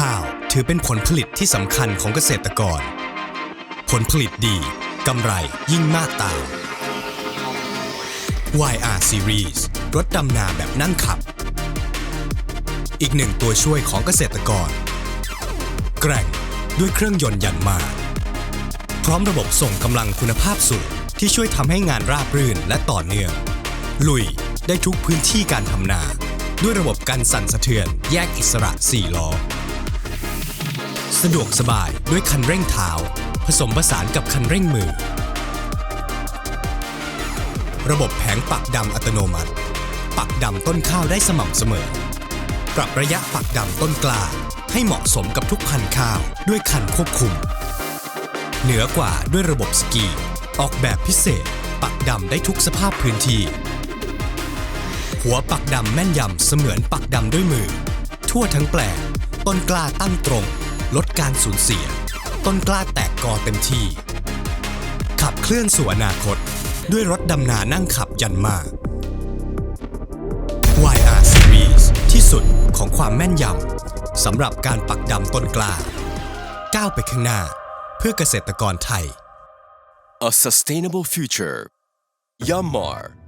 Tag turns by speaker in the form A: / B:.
A: ข้าวถือเป็นผลผลิตที่สำคัญของเกษตรกร ผลผลิตดีกำไรยิ่งมากตาม YR Series รถดำนาแบบนั่งขับ อีกหนึ่งตัวช่วยของเกษตรกร แกร่งด้วยเครื่องยนต์ยันมา พร้อมระบบส่งกำลังคุณภาพสูงที่ช่วยทำให้งานราบรื่นและต่อเนื่อง ลุยได้ทุกพื้นที่การทำนา ด้วยระบบการสั่นสะเทือนแยกอิสระ 4 ล้อ สะดวกสบายด้วยคันเร่งเท้า ผสมผสานกับคันเร่งมือ ระบบแผงปักดำอัตโนมัติ ปักดำต้นข้าวได้สม่ำเสมอ ปรับระยะปักดำต้นกล้าให้เหมาะสมกับทุกพันธุ์ข้าวด้วยคันควบคุม เหนือกว่าด้วยระบบสกี ออกแบบพิเศษ ปักดำได้ทุกสภาพพื้นที่ หัวปักดำแม่นยำเสมือนปักดำด้วยมือ ทั่วทั้งแปลงต้นกล้าตั้งตรง ลดการสูญเสีย ต้นกล้าแตกกอเต็มที่ ขับเคลื่อนสู่อนาคต ด้วยรถดำนานั่งขับยันมา YR Series ที่สุดของความแม่นยำสำหรับการปักดำต้นกล้า ก้าวไปข้างหน้าเพื่อเกษตรกรไทย
B: A sustainable future. Yanmar